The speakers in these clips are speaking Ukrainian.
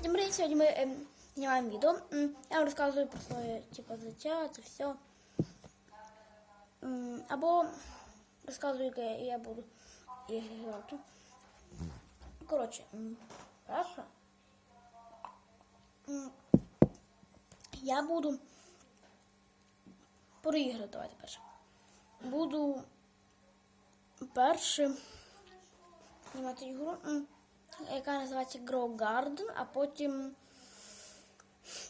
Всім привіт, сьогодні ми ем, знімаємо відео. Я вам розказую про своє типу, життя, це все. Або розказую, яке я буду. Коротше, м, перше. Я буду про давайте перше. Буду перше знімати ігру, яка називається Grow Garden, а потім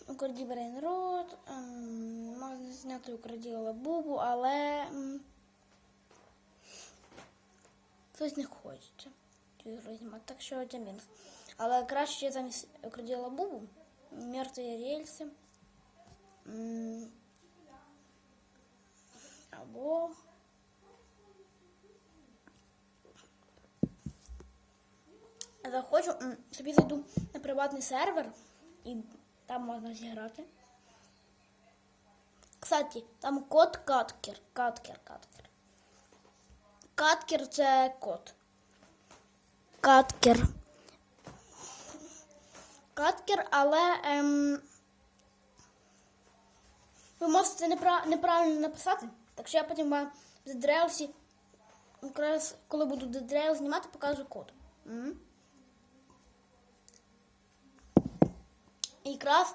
Украді Brain Road, ем, можна зняти Украді Бубу, але м, щось не хочеться знімати, так що це мінус. Але краще замість Украді Бубу, мертві рельси. Або захочу, собі зайду на приватний сервер і там можна зіграти. Кстати, там код каткер. Каткер, каткер. Каткер це код. Каткер. Каткер, але ем, ви можете непра- неправильно написати. Так що я потім вам дедрелсі, коли буду дедрел знімати, покажу код. М. якраз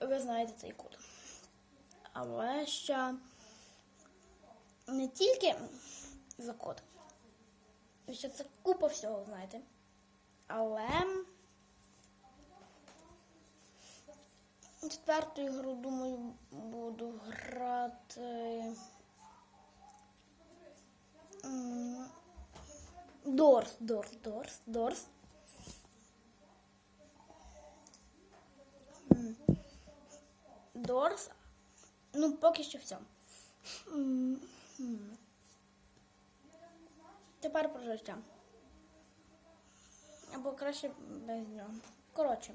ви знаєте цей код. Але ще не тільки за код. Ще це купа всього, знаєте. Але четверту ігру, думаю, буду грати. Дорс, Дорс, Дорс, Дорс. Дорс. Ну, поки що все. Тепер про життя. Або краще без нього. Коротше.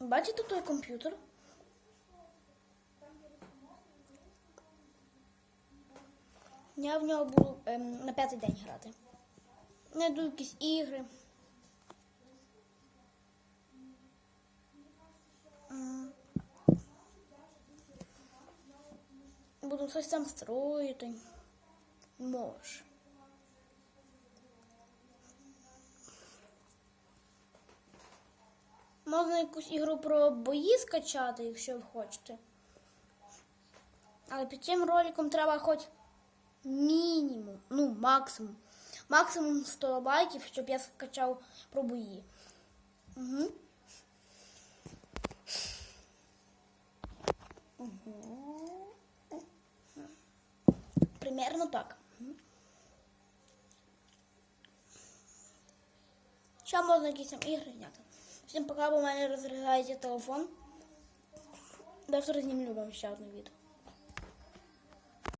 Бачите той комп'ютер? Я в нього буду ем, на п'ятий день грати. Найду якісь ігри. Щось там строїти. Може. Можна якусь ігру про бої скачати, якщо ви хочете. Але під цим роликом треба хоч мінімум, ну, максимум. Максимум 100 лайків, щоб я скачав про бої. Угу. Примерно так. Ще можна якісь там ігри зняти. Всім пока, бо в мене розряджається телефон. Завтра знімлю вам ще одне відео.